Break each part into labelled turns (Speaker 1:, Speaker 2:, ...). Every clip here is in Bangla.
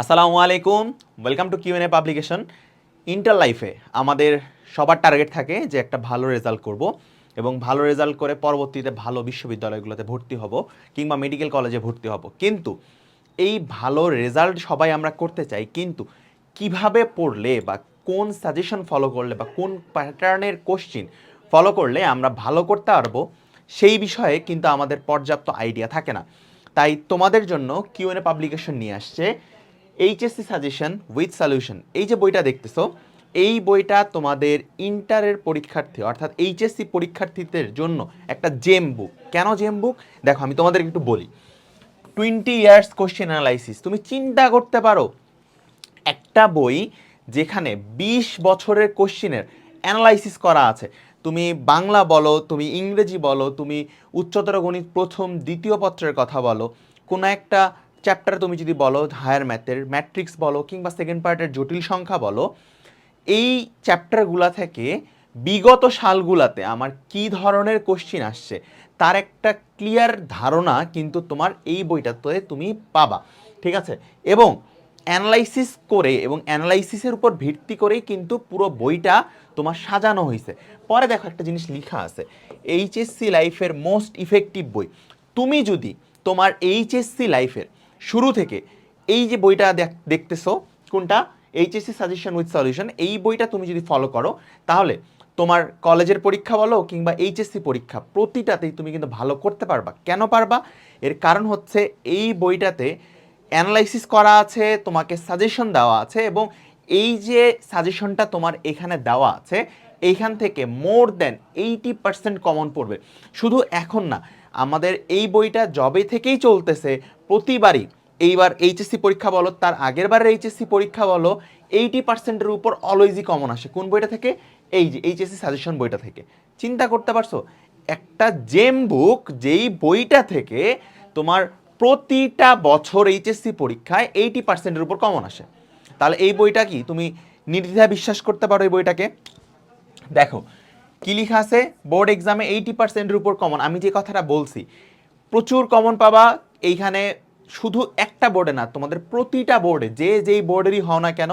Speaker 1: আসসালামু আলাইকুম। Welcome to QNA publication inter লাইফে আমাদের সবার টার্গেট থাকে যে একটা ভালো রেজাল্ট করব এবং ভালো রেজাল্ট করে পরবর্তীতে ভালো বিশ্ববিদ্যালয়গুলোতে ভর্তি হব কিংবা মেডিকেল কলেজে ভর্তি হব। কিন্তু এই ভালো রেজাল্ট সবাই আমরা করতে চাই, কিন্তু কীভাবে পড়লে বা কোন সাজেশন ফলো করলে বা কোন প্যাটার্নের কোশ্চিন ফলো করলে আমরা ভালো করতে পারব, সেই বিষয়ে কিন্তু আমাদের পর্যাপ্ত আইডিয়া থাকে না। তাই তোমাদের জন্য কিউএনএ পাবলিকেশন নিয়ে আসছে এইচএসসি সাজেশন উইথ সলিউশন এই যে বইটা দেখতেছো, এই বইটা তোমাদের ইন্টারের পরীক্ষার্থী, অর্থাৎ এইচএসসি পরীক্ষার্থীদের জন্য একটা জেম বুক কেন জেম বুক দেখো, আমি তোমাদের একটু বলি। টোয়েন্টি ইয়ার্স কোশ্চেন অ্যানালাইসিস তুমি চিন্তা করতে পারো, একটা বই যেখানে ২০ বছরের কোশ্চিনের অ্যানালাইসিস করা আছে। তুমি বাংলা বলো, তুমি ইংরেজি বলো, তুমি উচ্চতর গণিত প্রথম, দ্বিতীয় পত্রের কথা বলো, কোনো একটা চ্যাপ্টার তুমি যদি বলো হায়ার ম্যাথের ম্যাট্রিক্স বলো, কিংবা সেকেন্ড পার্টের জটিল সংখ্যা বলো, এই চ্যাপ্টারগুলা থেকে বিগত সালগুলাতে আমার কি ধরনের কোশ্চিন আসছে, তার একটা ক্লিয়ার ধারণা কিন্তু তোমার এই বইটাতে তুমি পাবা, ঠিক আছে? এবং অ্যানালাইসিস করে এবং অ্যানালাইসিসের উপর ভিত্তি করেই কিন্তু পুরো বইটা তোমার সাজানো হয়েছে পরে দেখো একটা জিনিস লেখা আছে এইচএসসি লাইফের মোস্ট ইফেক্টিভ বই। তুমি যদি তোমার এইচএসসি লাইফের শুরু থেকে, এই যে বইটা দেখ- দেখতেছো, কোনটা? এইচএসসি সাজেশন উইথ সলিউশন এই বইটা তুমি যদি ফলো করো, তাহলে তোমার কলেজের পরীক্ষা বলো কিংবা এইচএসসি পরীক্ষা, প্রতিটাতেই তুমি কিন্তু ভালো করতে পারবা। কেন পারবা? এর কারণ হচ্ছে এই বইটাতে অ্যানালাইসিস করা আছে, তোমাকে সাজেশন দেওয়া আছে এবং এই যে সাজেশনটা তোমার এখানে দেওয়া আছে, এইখান থেকে মোর দেন এইটি পার্সেন্ট কমন পড়বে। শুধু এখন না, আমাদের এই বইটা জবে থেকেই চলতেছে প্রতিবারই এইবার এইচএসসি পরীক্ষা বলো, তার আগের বারের এইচএসসি পরীক্ষা বলো এইটি পার্সেন্টের উপর অলওয়েজই কমন আসে। কোন বইটা থেকে? এই যে এইচএসসি সাজেশন বইটা থেকে। চিন্তা করতে পারছ? একটা জেম বুক যেই বইটা থেকে তোমার প্রতিটা বছর এইচএসসি পরীক্ষায় এইটি পার্সেন্টের উপর কমন আসে। তাহলে এই বইটা কি? তুমি নির্দ্বিধায় বিশ্বাস করতে পারো এই বইটাকে? দেখো, কি লিখা আছে? বোর্ড এক্সামে এইটি পার্সেন্টের উপর কমন আমি যে কথাটা বলছি, প্রচুর কমন পাবা এইখানে শুধু একটা বোর্ডে না, তোমাদের প্রতিটা বোর্ডে যে যেই বোর্ডেরই হও না কেন,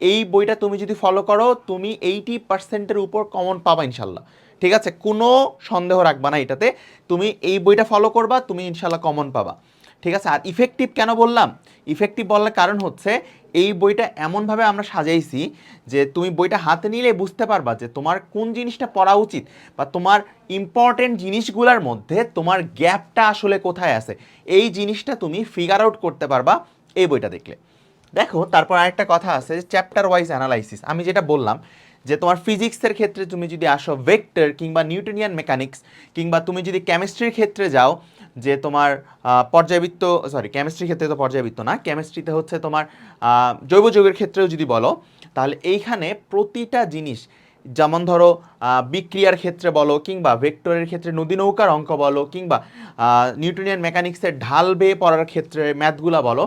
Speaker 1: এই বইটা তুমি যদি ফলো করো, তুমি এইটি পার্সেন্টের উপর কমন পাবা ইনশাল্লাহ। ঠিক আছে? কোনো সন্দেহ রাখবা না এটাতে। তুমি এই বইটা ফলো করবা, তুমি ইনশাল্লাহ কমন পাবা। ঠিক আছে? আর ইফেক্টিভ কেন বললাম? ইফেক্টিভ বলার কারণ হচ্ছে, এই বইটা এমনভাবে আমরা সাজাইছি যে তুমি বইটা হাতে নিলে বুঝতে পারবা যে তোমার কোন জিনিসটা পড়া উচিত বা তোমার ইম্পর্টেন্ট জিনিসগুলোর মধ্যে তোমার গ্যাপটা আসলে কোথায় আছে? এই জিনিসটা তুমি ফিগার আউট করতে পারবা এই বইটা দেখলে। দেখো, তারপর আরেকটা কথা আছে যে চ্যাপ্টার ওয়াইজ অ্যানালাইসিস আমি যেটা বললাম যে তোমার ফিজিক্সের ক্ষেত্রে তুমি যদি আসো ভেক্টর কিংবা নিউটনিয়ান মেকানিক্স কিংবা তুমি যদি কেমিস্ট্রির ক্ষেত্রে যাও যে তোমার পর্যায়বৃত্ত সরি কেমিস্ট্রির ক্ষেত্রে তো পর্যায়বৃত্ত না কেমিস্ট্রিতে হচ্ছে তোমার জৈব যৌগের ক্ষেত্রেও যদি বলো, তাহলে এইখানে প্রতিটা জিনিস, যেমন ধরো বিক্রিয়ার ক্ষেত্রে বলো, কিংবা ভেক্টরের ক্ষেত্রে নদী নৌকার অঙ্ক বলো, কিংবা নিউটনিয়ান মেকানিক্সের ঢাল বেয়ে পড়ার ক্ষেত্রে ম্যাথগুলা বলো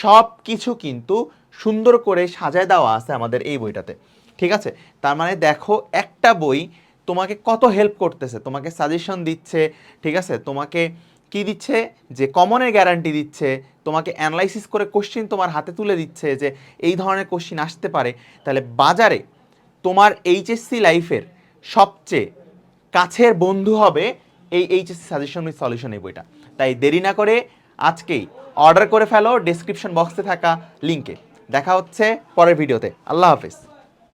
Speaker 1: সব কিছু কিন্তু সুন্দর করে সাজায় দেওয়া আছে আমাদের এই বইটাতে। ঠিক আছে? তার মানে দেখো, একটা বই তোমাকে কত হেল্প করতেছে, তোমাকে সাজেশন দিচ্ছে, ঠিক আছে? তোমাকে কি দিচ্ছে? যে কমনের গ্যারান্টি দিচ্ছে, তোমাকে অ্যানালাইসিস করে কোশ্চিন তোমার হাতে তুলে দিচ্ছে যে এই ধরনের কোশ্চিন আসতে পারে। তাহলে বাজারে তোমার এইচএসসি লাইফের সবচেয়ে কাছের বন্ধু হবে এই এইচএসসি সাজেশন উইথ সলিউশন এই বইটা। তাই দেরি না করে আজকেই অর্ডার করে ফেলো ডেসক্রিপশন বক্সে থাকা লিঙ্কে দেখা হচ্ছে পরের ভিডিওতে আল্লাহ হাফেজ।